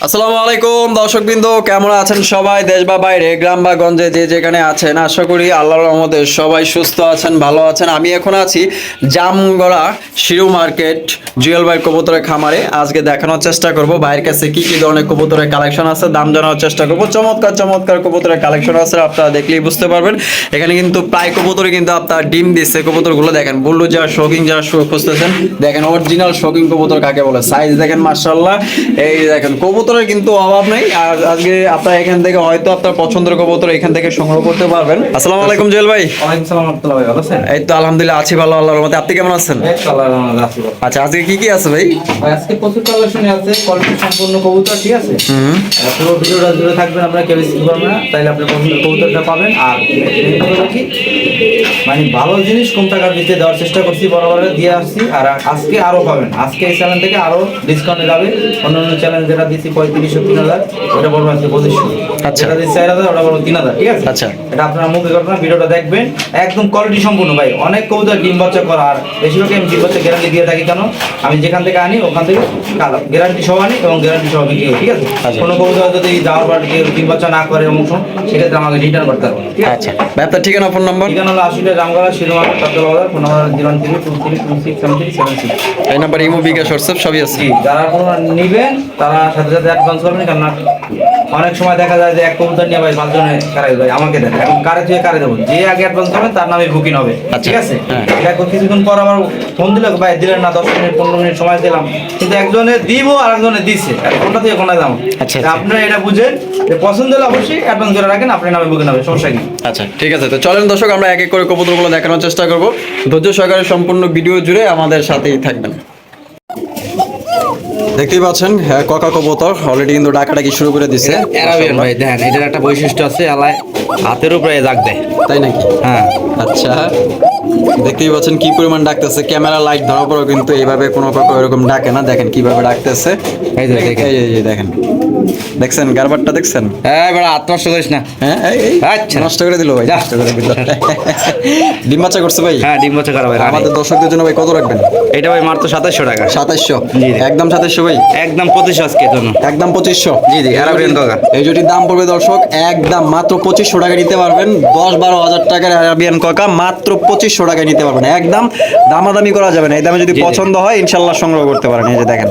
আসসালামু আলাইকুম দর্শক দর্শকবৃন্দ, কেমন আছেন সবাই? দেশ বা বাইরে, গ্রাম বা গঞ্জে যে যেখানে আছেন, আশা করি আল্লাহর রহমতে সবাই সুস্থ আছেন, ভালো আছেন। আমি এখন আছি জামগড়া শিরু মার্কেট জুয়েল ভাই কবুতরের খামারে। আজকে দেখানোর চেষ্টা করব, ভাইয়ের কাছে কি কি ধরনের কবুতরের কালেকশন আছে, দাম জানানোর চেষ্টা করব। চমৎকার চমৎকার কবুতরের কালেকশন আছে, আপনারা দেখলেই বুঝতে পারবেন। এখানে কিন্তু প্রায় কবুতরে কিন্তু আপনার ডিম দিচ্ছে, কবুতরগুলো দেখেন বুল্লু যারা শৌকিং যারা খুঁজতেছেন, দেখেন অরিজিনাল শৌকিং কবুতর কাকে বলে সাইজ দেখেন মার্শাল্লাহ এই দেখেন কবুতরের কিন্তু অভাব নেই। আর আজকে আপনার এখান থেকে হয়তো আপনার পছন্দের কবুতর এখান থেকে সংগ্রহ করতে পারবেন। আসসালামু আলাইকুম জুয়েল ভাই। ওয়ালাইকুম সালাম রহমতুল্লাহ ভাই ভালো আছেন? এই তো আলহামদুলিল্লাহ আছি ভালো আল্লাহর রহমতে। আপনি কেমন আছেন। আচ্ছা আজকে কি কি আছে ভাই? আজকে প্রচুর কালেকশন আছে কোয়ালিটি সম্পূর্ণ কবুতর ঠিক আছে? হুম। পুরো ভিডিওটা জুড়ে থাকবেন আপনারা কেউ স্কিপ করবেন না তাইলে আপনি পছন্দের কবুতরটা পাবেন। আর মানে ভালো জিনিস কম টাকার ভিতরে দেওয়ার চেষ্টা করছি বরাবর দিয়ে আসছি। আর আজকে আরও পাবেন। আজকে এই চ্যানেল থেকে আরও ডিসকাউন্টে যাবে। অন্য অন্য চ্যানেল যেটা দিচ্ছি পঁয়ত্রিশশো তিন হাজার ওটা বলব আজকে পঁচিশশো আচ্ছা। যেটা চার হাজার ওটা বলব তিন হাজার ঠিক আছে? আচ্ছা। এটা আপনারা মুখে করবেন ভিডিওটা দেখবেন। একদম কোয়ালিটি সম্পূর্ণ ভাই। অনেক কবুতর ডিম বাচ্চা করা। আর বেশিরভাগই আমি ডিম বাচ্চা গ্যারান্টি দিয়ে থাকি কেন? আমি যেখান থেকে আনি ওখান থেকে গ্যারান্টি সহ আনি এবং গ্যারান্টি সহ বিক্রি ঠিক আছে? আচ্ছা। কোনো কবুতর যদি যাওয়ার পর কেউ ডিম বাচ্চা না করে সেক্ষেত্রে আমাকে রিটার্ন করতে হবে আচ্ছা। ভাই আপনার ঠিকানা ফোন নম্বর ঠিকানা হলো phone number zero three two three two six seven three seven six এই নাম্বার ইমো বিকাশ হোয়াটসঅ্যাপ সবই আছে। যারা কোনো নিবেন তারা সাথে সাথে অ্যাডভান্স করবেন কারণ অনেক সময় দেখা যায় যে এক কবুতর নিয়ে ভাই পাঁচজনে কারাই ভাই আমাকে দেন এখন কারে তুই কারে দেবো? যে আগে অ্যাডভান্স করবেন তার নামে বুকিং হবে। আচ্ছা, ঠিক আছে? হ্যাঁ। এখন কিছুক্ষণ পর আবার ফোন দিলে ভাই দিলেন না দশ মিনিট পনেরো মিনিট সময় দিলাম। কিন্তু একজনে দিব আর একজনে দিচ্ছে আর কোনটা থেকে কোনটা দাম। আপনারা এটা বুঝেন যে পছন্দ হলে অবশ্যই অ্যাডভান্স করে রাখেন আপনার নামে বুকিং হবে সমস্যা কি? আচ্ছা ঠিক আছে। তো চলেন দর্শক আমরা এক এক করে কবুতরগুলো দেখানোর চেষ্টা করব। ধৈর্য সহকারে সম্পূর্ণ ভিডিও জুড়ে আমাদের সাথেই থাকবেন। দেখতেই পাচ্ছেন হ্যাঁ ককা কবুতর অলরেডি কিন্তু ডাকাডাকি শুরু করে দিছে। অ্যারাবিয়ান ভাই দেখেন এটার একটা বৈশিষ্ট্য আছে আলায় হাতের উপরে ডাক দেয়। তাই নাকি? হ্যাঁ। আচ্ছা দেখতেই পাচ্ছেন কি পরিমাণ ডাকতেছে ক্যামেরা লাইট ধরার পরেও কিন্তু এইভাবে কোনো কাকা এরকম ডাকে না দেখেন কীভাবে ডাকতেছে। এই দেখেন। দেখছেন গারবারটা দেখছেন? হ্যাঁ এবার আত্মস্ত করিস না। হ্যাঁ আচ্ছা। নষ্ট করে দিল ভাই নষ্ট করে দিল। ডিম বাচ্চা করছে ভাই? হ্যাঁ ডিম বাচ্চা করা ভাই আমাদের দর্শকদের জন্য ভাই কত রাখবেন? এটা ভাই মাত্র সাতাশশো টাকা। সাতাইশশো জি। একদম সাতাইশশো ভাই? একদম পঁচিশশো আজকে জন্য। একদম পঁচিশশো? জি, জি, আরাবিয়ান কাকা। এই জুটির দাম পড়বে দর্শক একদম মাত্র পঁচিশশো টাকা নিতে পারবেন। দশ বারো হাজার টাকার আরাবিয়ান কাকা মাত্র পঁচিশশো টাকায় নিতে পারবেন। একদম দামাদামি করা যাবে না। এই দামে যদি। পছন্দ হয় ইনশাল্লাহ সংগ্রহ করতে পারেন। এই যে দেখেন।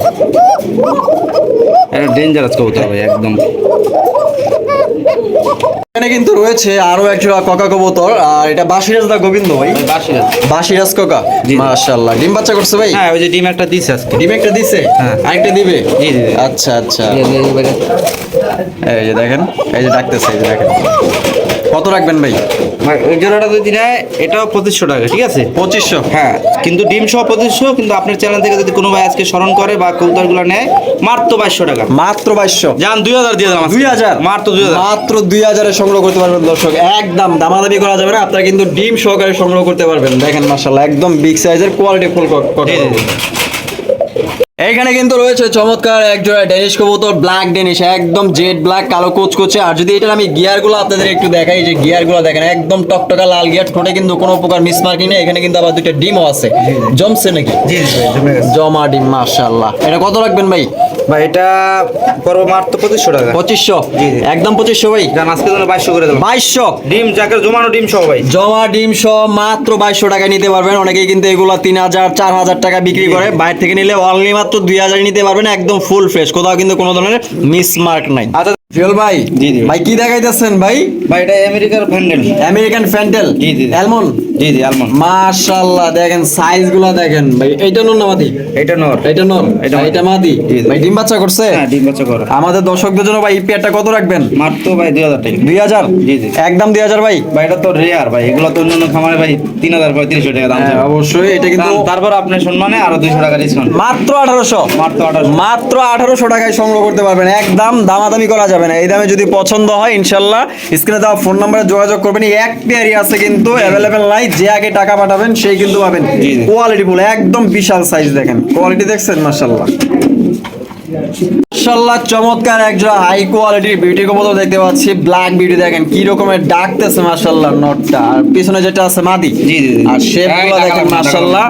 এটা ডেঞ্জারাস কবুতর ভাই একদম। এখানে কিন্তু রয়েছে আরও এক জোড়া ককা কবুতর আর এটা বাসিরাজ দা গোবিন্দ ভাই। বাসিরাজ। বাসিরাজ ককা। মাশাআল্লাহ। ডিম বাচ্চা করছে ভাই? হ্যাঁ ওই যে ডিম একটা দিছে আজকে। ডিম একটা দিছে? হ্যাঁ। আরেকটা দিবে? জি, জি। আচ্ছা আচ্ছা। এই যে দেখেন এই যে ডাকতেছে এই যে দেখেন। কত রাখবেন ভাই? ভাই ওই জোড়াটা যদি নেয় এটাও পঁচিশশো টাকা ঠিক আছে? পঁচিশশো? হ্যাঁ কিন্তু ডিম সহ পঁচিশশো কিন্তু আপনার চ্যানেল থেকে যদি কোনো ভাই আজকে স্মরণ করে বা কবুতরগুলো নেয় মাত্র বাইশশো টাকা। মাত্র বাইশশো? যান দুই হাজার দিয়ে দিলাম দুই হাজার? মাত্র দুই হাজার। মাত্র দুই হাজারে সংগ্রহ করতে পারবেন দর্শক একদম দামাদামি করা যাবে না আপনারা কিন্তু ডিম সহকারে সংগ্রহ করতে পারবেন। দেখেন মাশাল্লাহ একদম বিগ সাইজের কোয়ালিটি ফুল জি। এইখানে কিন্তু রয়েছে চমৎকার এক জোড়া ডেনিশ কবুতর ব্ল্যাক ডেনিশ একদম জেড ব্ল্যাক কালো কুচকুচে। আর যদি এটার আমি গিয়ারগুলো আপনাদের একটু দেখাই যে গিয়ারগুলো দেখেন একদম টকটকা লাল গিয়ার ঠোঁটে কিন্তু কোনো প্রকার মিস মিসমার্কিং নেই। এখানে কিন্তু আবার দুইটা ডিমও আছে। জমছে নাকি? জমে ডিম মাশাল্লাহ এটা কত রাখবেন ভাই? ভাই এটা করব মাত্র পঁচিশশো টাকা। একদম পঁচিশশো ভাই? যান আজকে জন্য বাইশশো করে দিলাম বাইশশো? ডিম যাকে জমানো ডিম সহ ভাই। জমা ডিম সহ মাত্র বাইশশো টাকায় নিতে পারবেন। অনেকেই কিন্তু এগুলো তিন হাজার চার হাজার টাকা বিক্রি করে। বাইরে থেকে নিলে অনলি মাত্র দুই হাজার নিতে পারবেন একদম ফুল ফ্রেশ কোথাও কিন্তু কোনো ধরনের মিসমার্ক নাই। আচ্ছা ফিওল ভাই। ভাই কি দেখাইতেছেন ভাই? ভাই এটা আমেরিকার ফ্যান্ডেল আমেরিকান ফ্যান্টেল জি, জি, জি। অ্যালমন্ড জি জি আলমন্ড। মাশাআল্লাহ দেখেন সাইজগুলা দেখেন। ভাই এইটা নর না মাদি? এটা নর। এটা নর। এটা। এটা মাদি। ভাই ডিম বাচ্চা করছে? হ্যাঁ ডিম বাচ্চা করো। আমাদের দর্শকদের জন্য ভাই ইপিআরটা কত রাখবেন? মাত্র ভাই দুই হাজার টাকা। দুই হাজার? জি, জি। একদম দুই হাজার ভাই? ভাই এটা তো রেয়ার ভাই। এগুলো তো অন্য অন্য খামারে ভাই তিন হাজার পঁয়ত্রিশশো টাকা দাম হ্যাঁ, অবশ্যই এটা কিন্তু তার- তারপর আপনার সম্মানে আরও দুইশো টাকা ডিসকাউন্ট মাত্র আঠারোশো। মাত্র আঠারোশো। মাত্র আঠারোশো টাকায় সংগ্রহ করতে পারবেন। একদম দামাদামি করা যাবে না। এই দামে যদি পছন্দ হয় ইনশাল্লাহ স্ক্রিনে দেওয়া ফোন নাম্বারে যোগাযোগ করবেন। এই এক পেয়ারই আছে কিন্তু অ্যাভেলেবেল নাই। যে আগে টাকা পাঠাবেন সেই কিন্তু পাবেন। কোয়ালিটি ফুল একদম বিশাল সাইজ দেখেন। কোয়ালিটি দেখছেন? মার্শাল্লাহ মাশাআল্লাহ চমৎকার একজোড়া হাই কোয়ালিটির বিউটি কবুতর দেখতে পাচ্ছি। ব্ল্যাক বিউটি দেখেন কি রকমের ডাকতেছে মাশাআল্লাহ নটটা। আর পিছনে যেটা আছে মাদি। জি, জি। আর শেপগুলো দেখেন টাকা।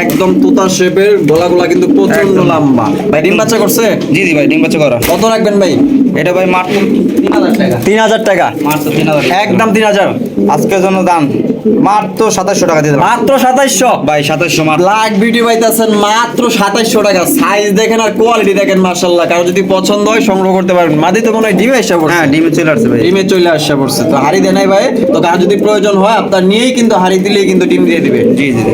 একদম তুতা শেপের গলাগুলা কিন্তু প্রচণ্ড লম্বা। ভাই ডিম বাচ্চা করছে? জি জি ভাই ডিম বাচ্চা করা। কত রাখবেন ভাই? এটা ভাই মাত্র তিন হাজার টাকা। তিন হাজার টাকা। মাত্র একদম তিন হাজার। আজকের জন্য দাম? মাত্র সাতাশশো টাকা দিয়ে মাত্র সাতাশশো? ভাই সাতাশশো লাখ বিউটি পাইতেছেন মাত্র সাতাশশো টাকা। সাইজ দেখেন আর কোয়ালিটি দেখেন মার্শাল্লাহ কারও যদি পছন্দ হয় সংগ্রহ করতে পারবেন। মাদি তো মনে হয় ডিমে এসে পড়ছে। হ্যাঁ ডিমে চলে আসছে ভাই। ডিমে চলে আসছে পড়ছে। তো হাড়ি ভাই। তো কার যদি প্রয়োজন হয় আপনার নিয়েই কিন্তু হাড়ি দিলেই কিন্তু ডিম দিয়ে দিবে। জি জি।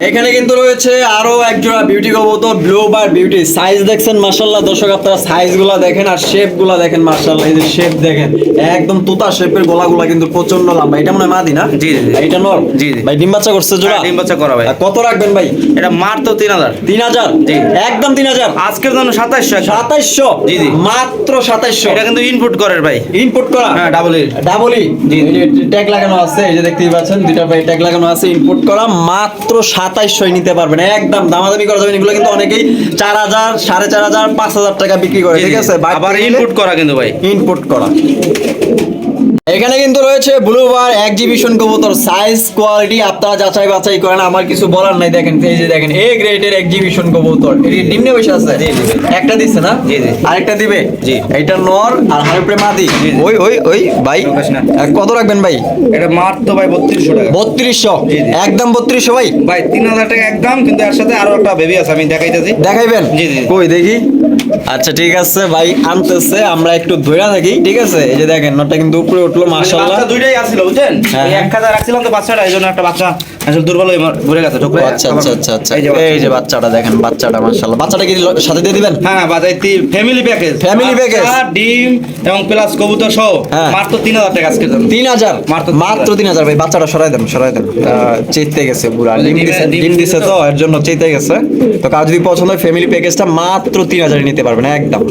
এখানে কিন্তু রয়েছে আরও একজোড়া বিউটি কবুতর ব্লু বার বিউটি সাইজ দেখছেন মাশাল্লাহ দর্শক আপনারা সাইজগুলা দেখেন আর শেপগুলা দেখেন মাশাল্লাহ এই যে শেপ দেখেন একদম তুতা শেপের গলাগুলা কিন্তু প্রচণ্ড লম্বা। এটা মনে হয় মাদি না? জি, জি। এটা নর? জি, জি। ভাই ডিম বাচ্চা করছে জোড়া? হ্যাঁ, ডিম বাচ্চা করা ভাই। কত রাখবেন ভাই? এটা মাত্র তিন হাজার। তিন হাজার? জি। একদম তিন হাজার? আজকের জন্য সাতাশশো সাতাইশশো? জি, জি। মাত্র সাতাইশশো? এটা কিন্তু ইনপুট করার ভাই। ইনপুট করা? হ্যাঁ ডাবল এর ডাবলই জি। ট্যাগ লাগানো আছে এই যে দেখতেই পাচ্ছেন দুইটা ভাই ট্যাগ লাগানো আছে ইনপুট করা মাত্র সাতাইশশো নিতে পারবেন। একদম দামাদামি করা যাবে এগুলো কিন্তু অনেকেই চার হাজার সাড়ে চার হাজার পাঁচ হাজার টাকা বিক্রি করে ঠিক আছে? আবার ইনপুট করা কিন্তু ভাই। ইনপুট করা। এখানে কিন্তু রয়েছে ব্লুবার এক্সিবিশন কবুতর সাইজ কোয়ালিটি আপনারা যাচাই বাছাই করেন আমার কিছু বলার নাই দেখেন এই যে দেখেন এ গ্রেডের এক্সিবিশন কবুতর এটি ডিমনে বসে আছে? জি, জি, জি। একটা দিছে না? জি, জি। আরেকটা দিবে? জি। এইটা নর আর হারুপ্রে মাদি। ওই ওই ওই ভাই কত রাখবেন ভাই? এটা মাত্র ভাই বত্রিশশো টাকা। বত্রিশশো? জি, জি। একদম বত্রিশশো ভাই? ভাই তিন হাজার টাকা একদম কিন্তু এর সাথে আরও একটা বেবি আছে আমি দেখাইতেছি। দেখাইবেন? জি, জি। কই দেখি। আচ্ছা ঠিক আছে ভাই আনতেছে আমরা একটু ধইরা থাকি ঠিক আছে? এই যে দেখেন নটা কিন্তু উপরে উঠল মাশাআল্লাহ। বাচ্চা দুইটাই আসলো বুঝছেন? হ্যাঁ, হ্যাঁ। এক খাতা রাখছিলাম তো বাচ্চাটা এই জন্য একটা বাচ্চা আসলে দুর্বল হয়ে গেছে ঠোকরে আচ্ছা আচ্ছা আচ্ছা আচ্ছা। এই যে বাচ্চাটা। দেখেন বাচ্চাটা মাশাআল্লাহ। বাচ্চাটা কি সাথে দিয়ে দিবেন? হ্যাঁ বাজাইতি ফ্যামিলি প্যাকেজ Family package। ডিম এবং প্লাস কবুতর সহ। হ্যাঁ। মাত্র তিন হাজার টাকা আজকের জন্য। তিন হাজার? মাত্র মাত্র তিন হাজার ভাই বাচ্চাটা সরাই দেন সরাই দেন। চেতে গেছে পুরা ডিম দিছে ডিম দিছে তো। এর জন্য চেতে গেছে। তো কার যদি পছন্দ হয় ফ্যামিলি প্যাকেজটা মাত্র তিন হাজারে নিতে পারবেন একদম।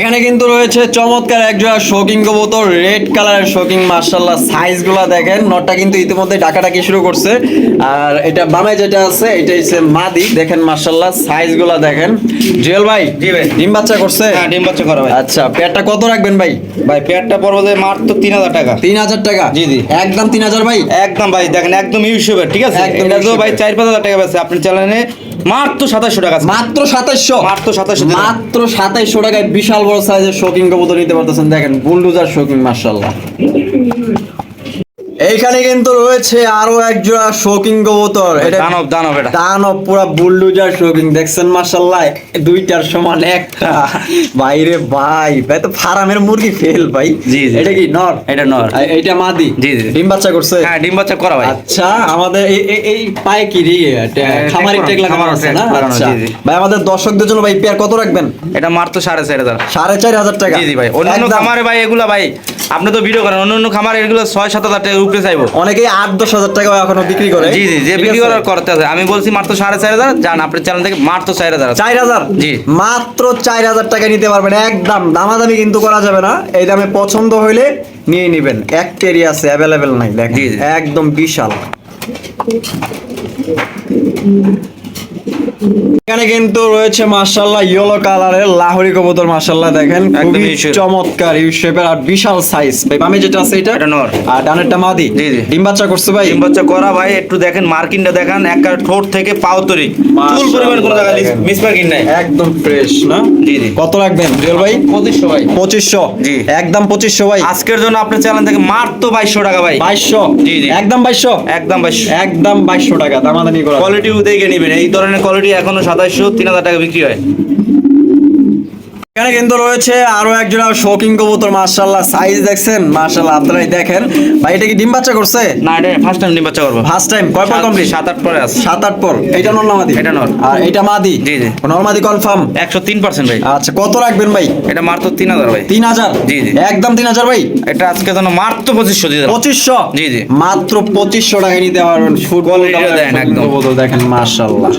এখানে কিন্তু রয়েছে চমৎকার এক জোড়া শোকিং কবুতর রেড কালারের শোকিং মার্শাল্লাহ সাইজগুলা দেখেন নটটা কিন্তু ইতিমধ্যে ডাকাটাকি শুরু করছে। আর এটা বামে যেটা আছে এটা হচ্ছে মাদি। দেখেন মার্শাল্লাহ সাইজগুলা দেখেন। জুয়েল ভাই জি ভাই। ডিম বাচ্চা করছে? হ্যাঁ ডিম বাচ্চা করা ভাই। আচ্ছা পেটটা কত রাখবেন ভাই? ভাই পেয়ারটা পড়ব যে মাত্র তিন হাজার টাকা। তিন হাজার টাকা? জি, জি। একদম তিন হাজার ভাই? একদম ভাই দেখেন একদম ইউসুফের ঠিক আছে? একদম এটা তো ভাই চার পাঁচ হাজার টাকা বেছে আপনি চ্যানেলে মাত্র সাতাশশো টাকা মাত্র সাতাইশশো? মাত্র 2700 দিলাম। মাত্র সাতাইশশো টাকায় বিশাল বড় সাইজের শোকিং কবুতর নিতে পারতেছেন। দেখেন বুলডুজার শোকিং মার্শাল্লাহ এইখানে কিন্তু রয়েছে আরও এক জোড়া শোকিং কবুতর। এটা দানব দানব এটা। দানব পুরা বুলডুজার শোকিং দেখছেন মার্শাল্লাহ দুইটার সমান একটা। বাইরে ভাই ভাই তো ফার্মের মুরগি ফেল ভাই। জি, জি। এটা কি নর? এটা নর। এইটা মাদি? জি, জি। ডিম বাচ্চা করছে? হ্যাঁ ডিম বাচ্চা করা ভাই। আচ্ছা আমাদের এই এই- পায়ে কি রে? খামারি টেক টেক লাগানো আছে না? আচ্ছা। জি, জি। ভাই আমাদের দর্শকদের জন্য ভাই পেয়ার কত রাখবেন? এটা মাত্র সাড়ে চার হাজার। সাড়ে চার হাজার টাকা। জি জি ভাই। অন্যান্য। খামারে ভাই এগুলা ভাই আপনি তো ভিডিও করেন অন্যান্য খামার এগুলো ছয় সাত হাজার টাকা উপরে চাইব। অনেকেই আট দশ হাজার টাকা এখনও বিক্রি করে। জি জি যে বিক্রি করার করতে আছে। আমি বলছি মাত্র সাড়ে চার হাজার যান আপনার চ্যানেল থেকে মাত্র চার হাজার চার হাজার? জি। মাত্র চার হাজার টাকা নিতে পারবেন একদম। দামাদামি কিন্তু করা যাবে না। এই দামে পছন্দ হইলে নিয়ে নিবেন। এক কেরি আছে অ্যাভেলেবেল নাই দেখেন। একদম বিশাল। এখানে কিন্তু রয়েছে মার্শাল্লাহ ইয়েলো কালারের লাহোরি কবুতর মার্শাল্লাহ দেখেন। একদম খুবই চমৎকার ইউ শেপের আর বিশাল সাইজ ভাই বামে যেটা আছে এটা? এটা নর। আর ডানেরটা মাদি? জি, জি। ডিম বাচ্চা করছে ভাই? ডিম বাচ্চা করা ভাই একটু দেখেন মার্কিনটা দেখান একটা ঠোঁট থেকে পাও তরি। চুল পরিমাণ কোনো দেখেন। মিস মার্কিন নাই। একদম ফ্রেশ না? জি, জি। কত রাখবেন? জুয়েল ভাই? পঁচিশশো ভাই। পঁচিশশো? জি। একদম পঁচিশশো ভাই। আজকের জন্য আপনার চ্যানেল থেকে মাত্র বাইশশো টাকা ভাই। বাইশশো? জি, জি। একদম বাইশশো? একদম বাইশশো। একদম বাইশশো টাকা দামাদামি করা। কোয়ালিটি দেখে নেবেন এই ধরনের কোয়ালিটি এখনও সাতাইশশো তিন হাজার টাকা বিক্রি হয়। এখানে কিন্তু রয়েছে আরও একজোড়া শৌকিং কবুতর মার্শাল্লাহ সাইজ দেখছেন? মার্শাল্লাহ আপনারাই দেখেন। ভাই এটা কি ডিম বাচ্চা করছে? না এটা ফার্স্ট টাইম ডিম বাচ্চা করব। ফার্স্ট টাইম কয় পর কমপ্লিট সাত আট পরে আছে। সাত আট পর। এটা নর মাদি? এটা নর। আর এটা মাদি? জি, জি। নর মাদি কনফার্ম একশো তিন পার্সেন্ট ভাই। আচ্ছা কত রাখবেন ভাই? এটা মাত্র তিন হাজার ভাই। তিন হাজার? জি, জি। একদম তিন হাজার ভাই? এটা আজকে জন্য মাত্র পঁচিশশো দিয়ে দিলাম। পঁচিশশো? জি, জি। মাত্র পঁচিশশো টাকা নিতে পারবেন ফুটবল দেন একদম। দেখেন মার্শাল্লাহ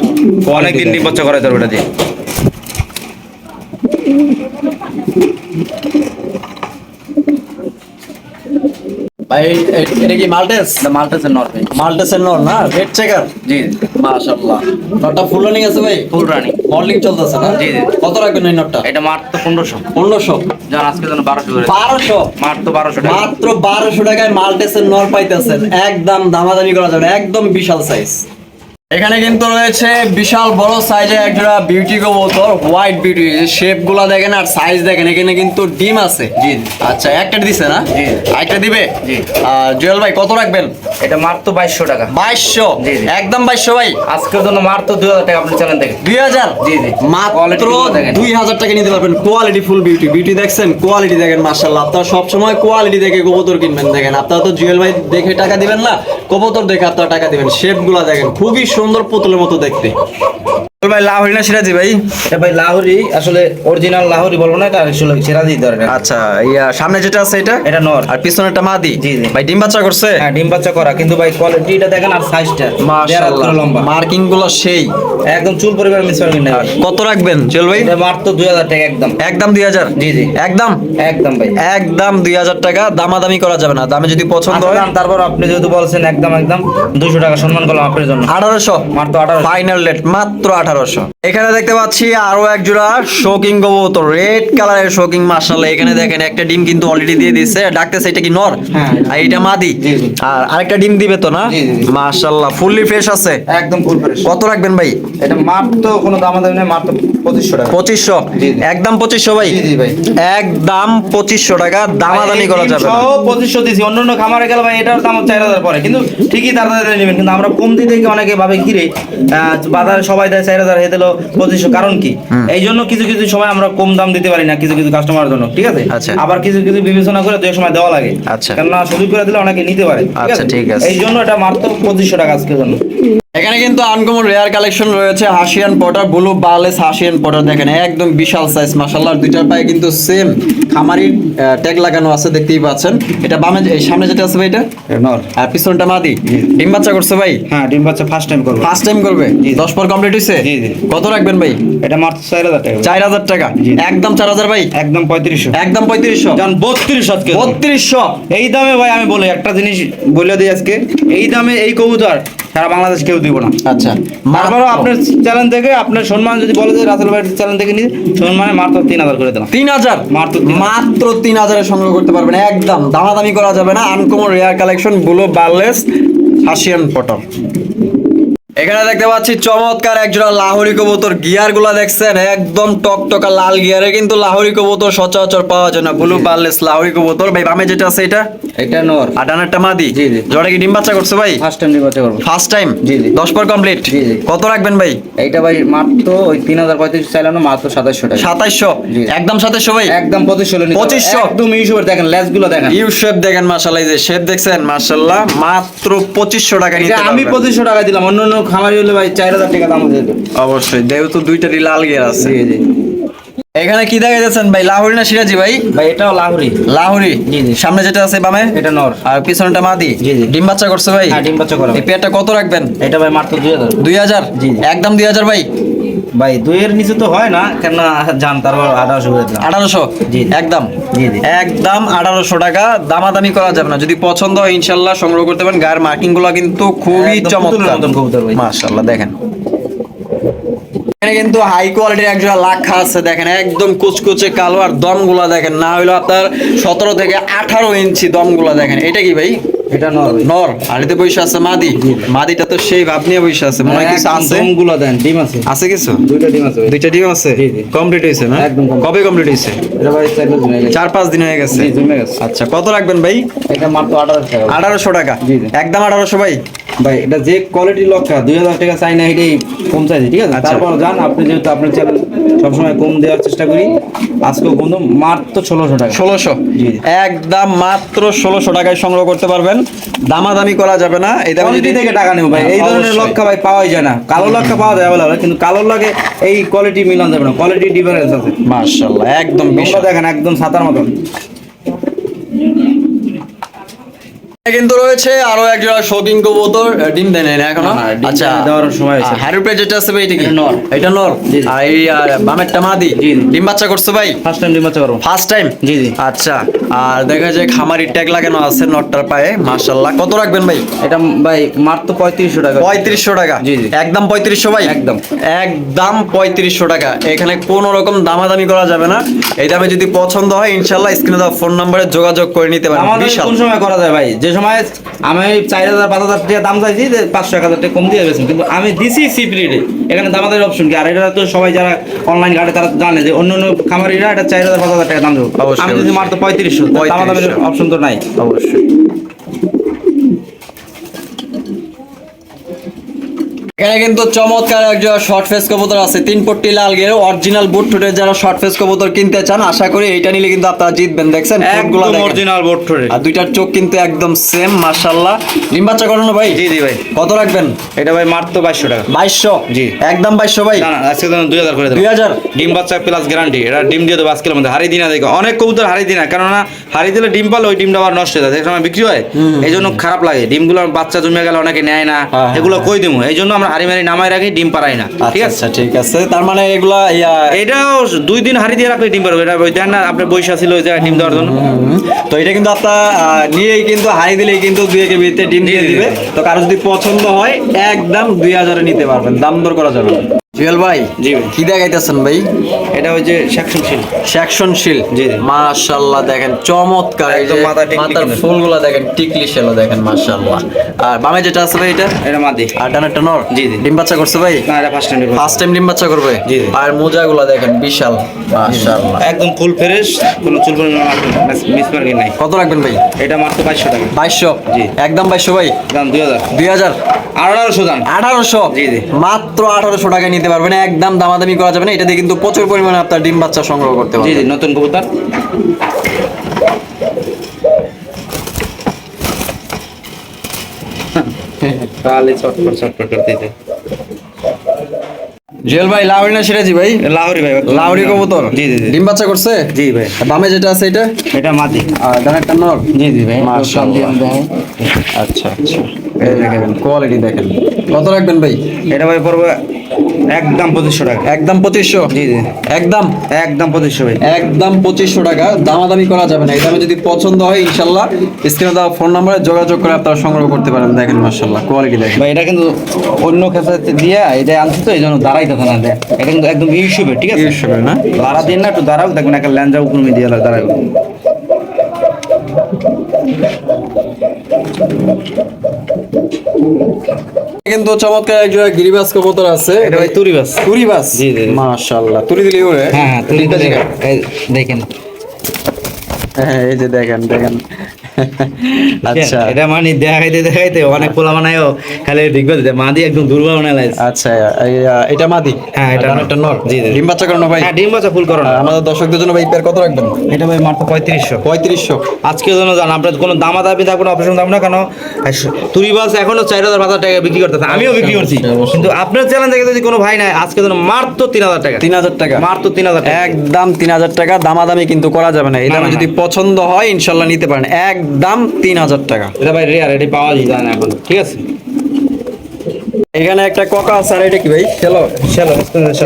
অনেকদিন ডিম বাচ্চা করাইতে পারবে এটা দিয়ে। ভাই এটা কি মাল্টেস? মাল্টাসের নর ভাই। মাল্টেসের নর না? রেড চেকার জি মাশাআল্লাহ। নটটা ফুল রানিং আছে ভাই? ফুল রানিং মডেলিং চলতেছে না? জি, জি। কত রাখবেন এই নোটটা এটা মাত্র পনেরোশো। পনেরোশো? যান আজকে করে মাত্র টাকা। টাকায় মাল্টেসের নর পাইতেছেন। একদম দামাদামি করা যাবে একদম বিশাল সাইজ এখানে কিন্তু রয়েছে বিশাল বড় সাইজের একটা বিউটি কবুতর হোয়াইট বিউটি শেপগুলা দেখেন আর সাইজ দেখেন এখানে কিন্তু ডিম আছে। জি। আচ্ছা একটা দিছে না? জি। একটা দিবে? জি। আর জুয়েল ভাই কত রাখবেন? এটা মাত্র বাইশশো টাকা। বাইশশো? জি। একদম বাইশশো ভাই? আজকের জন্য মাত্র দুই হাজার টাকা আপনি চ্যানেল থেকে দুই হাজার? জি, জি। মাত্র দেখেন। দুই হাজার টাকা নিতে পারবেন। কোয়ালিটি ফুল বিউটি বিউটি দেখছেন? কোয়ালিটি দেখেন মার্শাল্লাহ আপনারা সবসময় কোয়ালিটি দেখে কবুতর কিনবেন দেখেন। আপনারা তো জুয়েল ভাই দেখে টাকা দিবেন না? কবুতর দেখে আপনারা টাকা দিবেন। শেপগুলা দেখেন। খুবই সুন্দর পুতুলের মতো দেখতে। ভাই লাহরি না সিরাজি ভাই? ভাই লাহোরি আসলে অরিজিনাল লাহোরি বলব না এটা আসলে সেরা দিতে আচ্ছা ইয়া সামনে যেটা আছে এটা? এটা নর আর পিছনেরটা মাদি? জি, জি। ভাই ডিম বাচ্চা করছে? হ্যাঁ ডিম বাচ্চা করা কিন্তু ভাই কোয়ালিটিটা দেখেন আর সাইজটা লম্বা। মার্কিংগুলো সেই। একদম চুল পরিবার মিস করবেন না কত রাখবেন জুয়েল ভাই? এটা মাত্র দুই হাজার টাকা একদম। একদম দুই হাজার? জি, জি। একদম? একদম ভাই। একদম দুই হাজার টাকা দামাদামি করা যাবে না। দামে যদি পছন্দ আচ্ছা, হয়। তারপর আপনি যেহেতু বলছেন একদম একদম দুশো টাকা সম্মান করলাম আপনার জন্য। আঠারোশো। মাত্র আঠারো ফাইনাল রেট মাত্র আঠারোশো এখানে দেখতে পাচ্ছি আরও এক জোড়া শোকিং কবুতর রেড কালারের শোকিং মার্শাল এখানে দেখেন একটা ডিম কিন্তু অলরেডি দিয়ে দিচ্ছে ডাকতেছে এটা কি নর হ্যাঁ। আর এটা মাদি। আর আরেকটা ডিম দিবে তো না। মার্শাল্লাহ ফুললি ফ্রেশ আছে একদম ফুল ফ্রেশ কত রাখবেন ভাই এটা মাত্র কোনো দাম দাম নেই মাত্র পঁচিশশো টাকা পঁচিশশো জি, জি। একদম পঁচিশশো ভাই জি, জি ভাই। একদম পঁচিশশো টাকা দামাদামি করা যাবে না। পঁচিশশো দিছি অন্য অন্য খামারে গেলে ভাই এটার দাম চার হাজার পরে কিন্তু ঠিকই তাদের নেবেন কিন্তু আমরা কম দেখি অনেকে ভাবে কিরে বাজারে সবাই দেয় চার হাজার হয়ে দিল পঁচিশশো কারণ কি এই জন্য কিছু কিছু সময় আমরা কম দাম দিতে পারি না কিছু কিছু কাস্টমার জন্য ঠিক আছে আচ্ছা। আবার কিছু কিছু বিবেচনা করে দু সময় দেওয়া লাগে আচ্ছা। কেননা সুযোগ করে দিলে অনেকে নিতে পারে আচ্ছা, ঠিক আছে। এই জন্য এটা মাত্র পঁচিশশো টাকা আজকের জন্য এখানে কিন্তু আনকমন রেয়ার কালেকশন রয়েছে Hessian pouter blue barless Hessian pouter দেখেন একদম বিশাল সাইজ মাশাআল্লাহ দুইটার পায়ে কিন্তু সেম খামারির ট্যাগ লাগানো আছে দেখতেই পাচ্ছেন। এটা বামে এই সামনে যেটা আছে ভাই এটা? নর। আর পিছনটা মাদি। ডিম বাচ্চা করছে ভাই? হ্যাঁ ডিম বাচ্চা ফার্স্ট টাইম করব। ফার্স্ট টাইম করবে? জি। দশ পর কমপ্লিট হয়েছে জি, জি। কত রাখবেন ভাই? এটা মাত্র চার হাজার টাকা। চার হাজার টাকা। একদম চার হাজার ভাই? একদম পঁয়ত্রিশশো। একদম পঁয়ত্রিশশো? যান বত্রিশ আজকে বত্রিশশো? এই দামে ভাই আমি বলি একটা জিনিস বলে দিই আজকে। এই দামে এই কবুতর সারা বাংলাদেশ কেউ দিব না। আচ্ছা তারপরে আপনার চ্যানেল থেকে আপনার সম্মান যদি বলে যে রাসেল ভাইয়ের চ্যানেল থেকে নিয়ে সম্মানে মাত্র তিন হাজার করে দিলাম। তিন হাজার? মাত্র মাত্র তিন হাজারে সংগ্রহ করতে পারবেন। একদম দামাদামি করা যাবে না। Uncommon rare collection blue barless Hessian pouter এখানে দেখতে পাচ্ছি চমৎকার একজোড়া লাহোরি কবুতর। গিয়ারগুলা দেখছেন একদম টকটকা লাল গিয়ারে কিন্তু লাহোরি কবুতর সচরাচর পাওয়া যায় না। ব্লু বার্লেস লাহোরি কবুতর। ভাই বামে যেটা আছে এটা? এটা নর। মাদি? জি, জি। জোড়া কি ডিম বাচ্চা করছে ভাই? ফার্স্ট টাইম নির্বাচন করব। ফার্স্ট টাইম জি, জি। দশ পর কমপ্লিট জি, জি। কত রাখবেন ভাই? ভাই মাত্র ওই তিন হাজার পঁয়ত্রিশ চাইলাম না মাত্র টাকা। একদম সাতাইশশো ভাই? একদম পঁচিশশো 2500 একদম দেখেন লেসগুলো দেখেন। ইউ শেপ দেখেন মাশাআল্লাহ এই যে শেপ দেখছেন মাশাআল্লাহ মাত্র পঁচিশশো টাকা নিতে আমি আমি পঁচিশশো টাকা দিলাম অন্য অন্য খামারি হলে ভাই চার হাজার টাকা দাম যেত অবশ্যই যেহেতু দুইটারই লাল গিয়ার আছে। জি জি। এখানে কি দেখা যাচ্ছেন ভাই লাহোরি না সিরাজি ভাই? ভাই এটাও লাহুরি। লাহোরি? জি, জি। সামনে যেটা আছে বামে? এটা নর। আর পিছনটা মাদি? জি, জি। ডিম বাচ্চা করছে ভাই? হ্যাঁ ডিম বাচ্চা করা এই পেয়ারটা কত রাখবেন? এটা ভাই মাত্র দুই হাজার। দুই হাজার? জি, জি। একদম দুই হাজার ভাই? ভাই দুইয়ের নিচে তো হয় না কেন জান তারপর আঠারোশো করে দিলাম। আঠারোশো? জি। একদম? জি, জি। একদম আঠারোশো টাকা দামাদামি করা যাবে না। যদি পছন্দ হয় ইনশাল্লাহ সংগ্রহ করতে পারেন। গায়ের মার্কিংগুলো কিন্তু খুবই চমৎকার। মাশাআল্লাহ দেখেন। এখানে কিন্তু হাই কোয়ালিটির একজোড়া লাখা আছে দেখেন। একদম কুচকুচে কালো আর দমগুলা দেখেন না হইল আপনার সতেরো থেকে আঠারো ইঞ্চি দমগুলা দেখেন। এটা কি ভাই? এটা নর ভাই। নর আড়িতে বসে আছে মাদি। মাদিটা তো সেই ভাব নিয়ে বসে আছে মনে হয় কিছু আছে? গুলো দেন ডিম আছে। আছে কিছু? দুইটা ডিম আছে দুইটা ডিম আছে? জি, জি। কমপ্লিট হয়েছে না? একদম কবে কমপ্লিট হয়েছে? এটা ভাই চার পাঁচ দিন হয়ে গেছে। জি, জমে। আচ্ছা কত রাখবেন ভাই? এটা মাত্র আঠারোশো টাকা। আঠারোশো। একদম আঠারোশো ভাই? ভাই এটা যে কোয়ালিটির লক্ষা দুই হাজার টাকা চাই না এটাই কম চাইছে ঠিক আছে? আচ্ছা। তারপর জান আপনি যেহেতু আপনার চ্যানেল সবসময় কম দেওয়ার চেষ্টা করি আজকেও কম দাম, মাত্র ষোলোশো টাকা। ষোলোশো? একদম মাত্র ষোলোশো টাকায় সংগ্রহ করতে পারবেন। দামাদামি করা যাবে না এই দামে কোয়ালিটি যদি থেকে টাকা নেব ভাই এই হ্যাঁ, ধরনের অবশ্যই। লক্ষা ভাই পাওয়াই যায় না। কালো লক্ষা পাওয়া যায় বলে কিন্তু কালোর লাগে এই কোয়ালিটি মিলান যাবে না কোয়ালিটি ডিফারেন্স আছে। মাশাআল্লাহ একদম বিশাল। দেখেন একদম সাতার মতন। কিন্তু রয়েছে আরও একজোড়া শৌখিন কবুতর ডিম দেন না এখনও? আচ্ছা দেওয়ার সময় হয়েছে। হারুপে যেটা আছে ভাই এটা কি? নর। এটা নর। আর এই বামেরটা মাদি। ডিম বাচ্চা করছে ভাই? ফার্স্ট টাইম ডিম বাচ্চা করব। ফার্স্ট টাইম জি জি। আচ্ছা। আর দেখা যায় খামারি ট্যাগ লাগানো আছে নটটার পায়ে মাশাল্লাহ কত রাখবেন ভাই? এটা ভাই মাত্র পঁয়ত্রিশশো টাকা। পঁয়ত্রিশশো টাকা? জি, জি। একদম পঁয়ত্রিশশো ভাই? একদম। একদম পঁয়ত্রিশশো টাকা। এখানে কোনো রকম দামাদামি করা যাবে না। এই দামে যদি পছন্দ হয় ইনশাল্লাহ স্ক্রিনে দেওয়া ফোন নাম্বারে যোগাযোগ করে নিতে পারেন। আমাদের কোন সময় করা যায় ভাই? যে সময় আমি চার হাজার পাঁচ হাজার টাকা দাম চাইছি যে পাঁচশো এক হাজার টাকা কম দিয়ে গেছেন কিন্তু আমি দিছি সিপ রেটে এখানে দামাদের অপশন কি? আর এটা তো সবাই যারা অনলাইন ঘাটে তারা জানে যে অন্য অন্য খামারিরা এটা চার হাজার পাঁচ হাজার টাকা দাম দেবো। অবশ্যই, আমি যদি মাত্র পঁয়ত্রিশশো দামাদামের 3500 অপশন তো নাই। অবশ্যই। এখানে কিন্তু চমৎকার একজন শর্ট ফেস কবুতর আছে। তিন পট্টি লাল গের অরিজিনাল বুট টুটের যারা শর্ট ফেস কবুতর কিনতে চান আশা করি এইটা নিলে কিন্তু আপনারা জিতবেন। দেখছেন একদম অরিজিনাল বোর্ড ঠোরে আর দুইটার চোখ কিন্তু একদম সেম মাশাল্লাহ ডিম বাচ্চা করানো ভাই? জি জি ভাই। কত রাখবেন? এটা ভাই মাত্র বাইশশো টাকা। বাইশশো? জি। একদম বাইশশো ভাই? না না আজকে তো দুই হাজার করে দেবো। দুই হাজার? ডিম বাচ্চা প্লাস গ্যারান্টি এটা ডিম দিয়ে দেবো আজকের মধ্যে। হারিয়ে দিনা দেখো। অনেক কবুতর হারিয়ে দিনা। কেননা হারিয়ে দিলে ডিম পালে ওই ডিমটা আবার নষ্ট হয়ে যায়। সময় বিক্রি হয় এই জন্য খারাপ লাগে। ডিমগুলো বাচ্চা জমে গেলে অনেকে নেয় না। হ্যাঁ, এগুলো কই দেবো? এই জন্য আমরা হারি মারি নামাই রাখি ডিম পারাই না। ঠিক আচ্ছা আছে? আচ্ছা ঠিক আছে। তার মানে এগুলা ইয়া এটাও দুই দিন হাড়ি দিয়ে রাখলে ডিম পারবে এটা ওই দেন না আপনি বৈশা ছিল ওই জায়গায় ডিম দেওয়ার জন্য। তো এটা কিন্তু আপনার নিয়ে নিয়েই কিন্তু হাড়ি দিলেই কিন্তু দুই ভিতরে ডিম দিয়ে। দিবে। তো কারও যদি পছন্দ হয় একদম দুই হাজারে নিতে পারবেন। দাম দর করা যাবে। জুয়েল ভাই জি ভাই। কি দেখাইতেছেন ভাই। এটা ওই যে সেকশন জি, জি। মাশাআল্লাহ দেখেন চমৎকার এই যে মাথার। ফুলগুলো দেখেন টিকলি শেলো দেখেন মাশাআল্লাহ আর বামে যেটা আছে ভাই এটা? এটা মাদি। আর ডানেরটা নর? জি, জি। ডিম বাচ্চা করছে ভাই? না এটা ফার্স্ট টাইম ফার্স্ট টাইম ডিম বাচ্চা করবে? জি। আর মোজাগুলো দেখেন বিশাল মাশাআল্লাহ একদম ফুল ফ্রেশ কোনো চুল নাই। কত রাখবেন ভাই? এটা মাত্র বাইশশো টাকা। বাইশশো? জি। একদম ভাই? দাম দুই হাজার। দুই হাজার? আঠারোশো দাম। আঠারোশো? জি, জি। মাত্র আঠারোশো টাকায় নিতে পারবেন একদম দামাদামি করা যাবে না। এটা দিয়ে কিন্তু প্রচুর পরিমাণে আপনার ডিম বাচ্চা সংগ্রহ করতে জি পারবেন। জি নতুন কবুতর। তাহলে চটপট চটপট করতে জুয়েল ভাই লাউরি না সিরাজি ভাই? লাহোরি ভাই লাউরি কবুতর? জি জি জি। ডিম বাচ্চা করছে? জি ভাই। বামে যেটা আছে এটা? এটা মাদি। আর ডানেরটা নর জি জি ভাই। মাশাআল্লাহ। আচ্ছা আচ্ছা। এই দেখেন। কোয়ালিটি দেখেন। কত রাখবেন ভাই? এটা ভাই পড়বে একদম পঁচিশশো টাকা। একদম পঁচিশশো? জি জি। একদম? একদম পঁচিশশো ভাই। একদম পঁচিশশো টাকা। দামাদামি করা যাবে না। এই দামে যদি পছন্দ হয় ইনশাল্লাহ স্ক্রিনে দেওয়া ফোন নাম্বারে যোগাযোগ করে আপনারা সংগ্রহ করতে পারেন। দেখেন মার্শাল্লাহ কোয়ালিটি দেখেন। ভাই এটা কিন্তু অন্য খেসাতে দিয়ে এটা আনছি তো এই জন্য দাঁড়াইতেছে না এটা কিন্তু একদম ইউসুবে ঠিক আছে? হিসেবে না? দাঁড়া দিন না একটু দাঁড়াও দেখবেন একটা ল্যাঞ্জা উপর দিয়ে দাঁড়াবে কিন্তু চমৎকার একজন গিরিবাস কবুতর আছে। এটা ভাই তুরি বাস। তুরিবাস জি, জি। মাশাআল্লাহ। তুরি দিলি ওরে হ্যাঁ হ্যাঁ তুরি এই দেখেন। হ্যাঁ এই যে দেখেন দেখেন। আচ্ছা। এটা মানে দেখাইতে দেখাইতে অনেক পোলা বানায়ও খালি দেখবে যে মা দিয়ে একদম দুর্বল আচ্ছা এটা মাদি হ্যাঁ, এটা একটা নর? জি। ডিম বাচ্চা করানো ভাই। হ্যাঁ ডিম বাচ্চা ফুল করো আমাদের দর্শকদের জন্য ভাই পেয়ার কত রাখবেন? এটা ভাই মাত্র পঁয়ত্রিশশো। পঁয়ত্রিশশো। আজকের জন্য জান আপনার কোনো দামা দাবি থাকবে না অপশন থাকবে না কেন তুরি বাস এখনও চার হাজার পাঁচ টাকা বিক্রি করতেছে। আমিও বিক্রি করছি। অবশ্যই। কিন্তু আপনার চ্যালেঞ্জ থেকে যদি কোনো ভাই নাই আজকে জন্য মাত্র তিন হাজার টাকা। তিন হাজার টাকা। মাত্র তিন হাজার টাকা। একদম তিন হাজার টাকা দামাদামি কিন্তু করা যাবে না। এই দামে যদি পছন্দ হয় ইনশাল্লাহ নিতে পারেন। একদম তিন হাজার টাকা। এটা ভাই রেয়ার এটি পাওয়া যায় না এখন ঠিক আছে? এখানে একটা কোকা আছে আর এটা কি ভাই?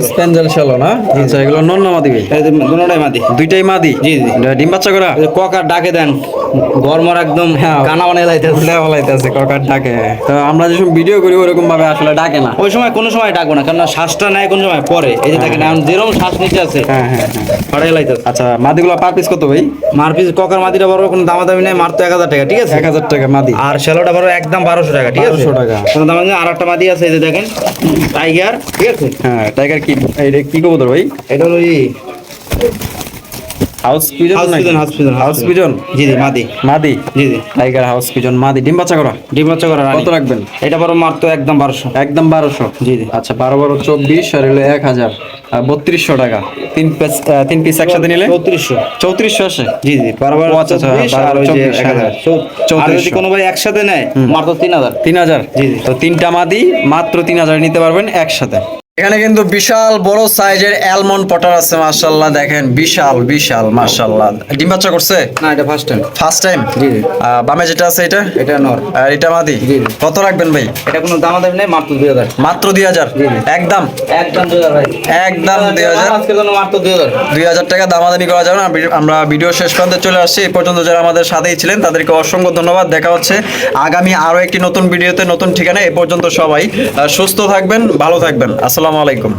স্পেঞ্জেল না? আচ্ছা এগুলো নন না মাদি ভাই? দুটাই মাদি। দুইটাই মাদি? জি, জি। ডিম বাচ্চা করা? যে ডাকে দেন। গরমর একদম হ্যাঁ। কানা বানাই লাইতে ফুলে ফলাইতেছে ককার ডাকে। তো আমরা যেসব ভিডিও করি ওরকম ভাবে আসলে ডাকে না। ওই সময় কোনো সময় ডাকবো না কারণ শ্বাসটা নেয় কোন সময় পরে। এই যে দেখেন এখন যেরকম শ্বাস নিতে আছে হ্যাঁ হ্যাঁ হ্যাঁ। ফাড়াই লাইতেছে আচ্ছা মাদিগুলো পার পিস কত ভাই? মারপিস ককার মাদিটা বড় কোনো দামাদামি নেই মার তো এক হাজার টাকা ঠিক আছে? এক হাজার টাকা মাদি। আর শ্যালোটা বড় একদম বারোশো টাকা ঠিক আছে? 1200 টাকা। কোনো দাম আর একটা মাদি আছে এই যে দেখেন টাইগার ঠিক আছে? হ্যাঁ টাইগার কি এটা কি কবুতর ভাই? এটা হলো এই house pigeon house pigeon house pigeon house pigeon. জি জি মাদি। মাদি? জি জি। টাইগার হাউস পিজন মাদি। ডিম বাচ্চা করা? ডিম বাচ্চা করা। কত রাখবেন? এটা বড় মারতো একদম বারোশো। একদম বারোশো? জি, জি। আচ্ছা বারো বারো চব্বিশ আর হলো এক হাজার। বত্রিশশো টাকা। তিন পিস তিন পিস একসাথে নিলে? চৌত্রিশশো। চৌত্রিশশো আসে? জি জি বারবার আচ্ছা, আচ্ছা, হ্যাঁ। আর যদি কোনো ভাই একসাথে নেয় মাত্র তিন হাজার। তিন হাজার। জি। তো তিনটা মাদি মাত্র তিন হাজার নিতে পারবেন একসাথে। এখানে কিন্তু বিশাল বড় সাইজের অ্যালমন্ড পটার আছে মাশাল্লাহ দেখেন বিশাল বিশাল মাশাল্লাহ ডিম বাচ্চা করছে? না এটা ফার্স্ট টাইম ফার্স্ট টাইম জি জি। বামে যেটা আছে এটা? এটা নর। আর এটা মাদি? জি। কত রাখবেন ভাই? এটা কোনো দাম দাম নেই মাত্র দুই হাজার। মাত্র দুই হাজার? জি, জি। একদম? একদম দুই হাজার ভাই। একদম দুই হাজার আজকের জন্য মাত্র দুই হাজার। দুই হাজার টাকা দামাদামি করা যাবে না। আমরা- ভিডিও শেষ প্রান্তে চলে আসছি। এই পর্যন্ত যারা আমাদের সাথেই ছিলেন তাদেরকে অসংখ্য ধন্যবাদ। দেখা হচ্ছে আগামী আরও একটি নতুন ভিডিওতে নতুন ঠিকানা এ পর্যন্ত সবাই সুস্থ থাকবেন ভালো থাকবেন। আসসালামু আলাইকুম।